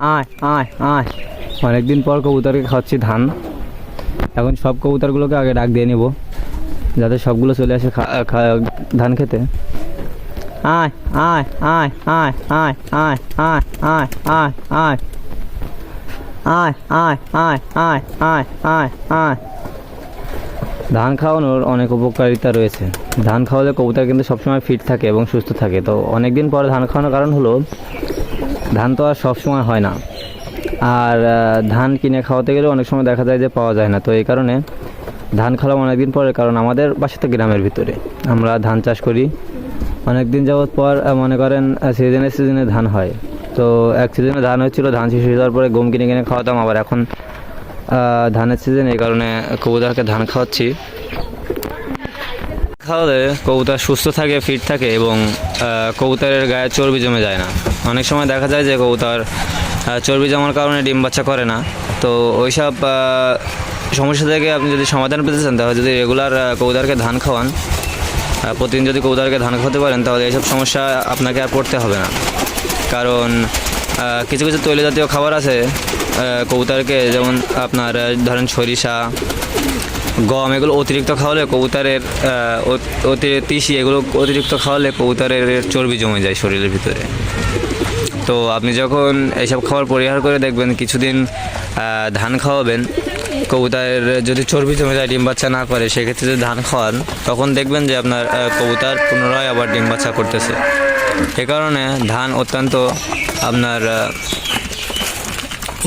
আয় আয় আয় অনেকদিন পর কবুতরকে খাওয়াচ্ছি ধান এখন সব কবুতরগুলোকে আগে ডাক দিয়ে নিব যাতে সবগুলো চলে আসে ধান খেতে আয় আয় আয় আয় আয় আয় আয় আয় আয় আয় আয় আয় আয় আয় আয় আয় আয় ধান খাওয়ানোর অনেক উপকারিতা রয়েছে ধান খাওয়ালে কবুতর কিন্তু সবসময় ফিট থাকে এবং সুস্থ থাকে তো অনেক দিন পরে ধান খাওয়ানোর কারণ হলো ধান তো আর সবসময় হয় না। আর ধান কিনে খাওয়াতে গেলে অনেক সময় দেখা যায় যে পাওয়া যায় না। তো এই কারণে ধান খাওয়ালাম অনেকদিন পরে, কারণ আমাদের বাসা তো গ্রামের ভিতরে। আমরা ধান চাষ করি। অনেক দিন যাবৎ পর মনে করেন সিজনে সিজনে ধান হয়। তো এক সিজনে ধান হচ্ছিল ধান শেষ হয়ে যাওয়ার পরে গম কিনে কিনে খাওয়াতাম। আবার এখন ধানের সিজন, এই কারণে কবুতরকে ধান খাওয়াচ্ছি। খাওয়ালে কবুতর সুস্থ থাকে ফিট থাকে এবং কবুতরের গায়ে চর্বি জমে যায় না। অনেক সময় দেখা যায় যে কবুতর চর্বি জমার কারণে ডিম বাচ্চা করে না। তো ওইসব সমস্যা থেকে আপনি যদি সমাধান পেতে চান, তাহলে যদি রেগুলার কবুতরকে ধান খাওয়ান প্রতিদিন যদি কবুতরকে ধান খাওয়াতে পারেন, তাহলে এইসব সমস্যা আপনাকে আর পড়তে হবে না। কারণ কিছু কিছু তৈল জাতীয় খাবার আছে কবুতরকে যেমন আপনার, ধরেন সরিষা গম এগুলো অতিরিক্ত খাওয়ালে কবুতরের তিসি এগুলো অতিরিক্ত খাওয়ালে কবুতরের চর্বি জমে যায় শরীরের ভিতরে। তো আপনি যখন এইসব খাবার পরিহার করে দেখবেন, কিছুদিন ধান খাওয়াবেন, কবুতরের যদি চর্বি জমে যায়, ডিম বাচ্চা না করে, সেক্ষেত্রে যদি ধান খাওয়ান, তখন দেখবেন যে আপনার কবুতর পুনরায় আবার ডিম বাচ্চা করতেছে। এ কারণে ধান অত্যন্ত আপনার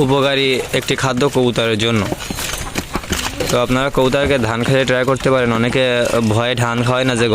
উপকারী একটি খাদ্য কবুতরের জন্য। তো আপনারা কৌতাকে ধান খেতে ট্রাই করতে পারেন। অনেকে ভয়ে ধান খাওয়ায় না যে